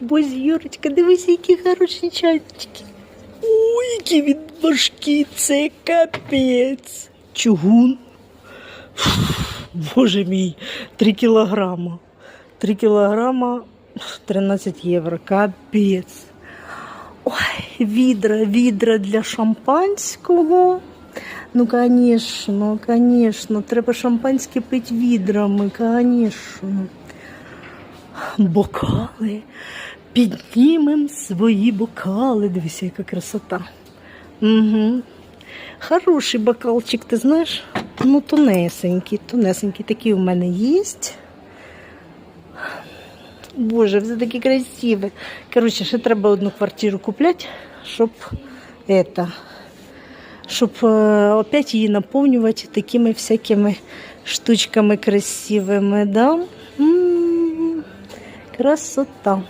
Боже, Юрочка, дивися, які хороші чайнички. Ой, які він важкий, це капець. Чугун. Боже мій, 3 кілограма. 3 кілограма 13 євро. Капець. Ой, відра, відра для шампанського. Ну, конечно, конечно, треба шампанське пити відрами, конечно. Бокали. Піднімем свої бокали. Дивися, яка красота. Угу. Хороший бокалчик, ти знаєш? Ну, тонесенький, тонесенький. Такий у мене є. Боже, все такі красиві. Коротше, ще треба одну квартиру купляти, щоб это, щоб е, опять її наповнювати такими всякими штучками красивими. Да? М, Красота.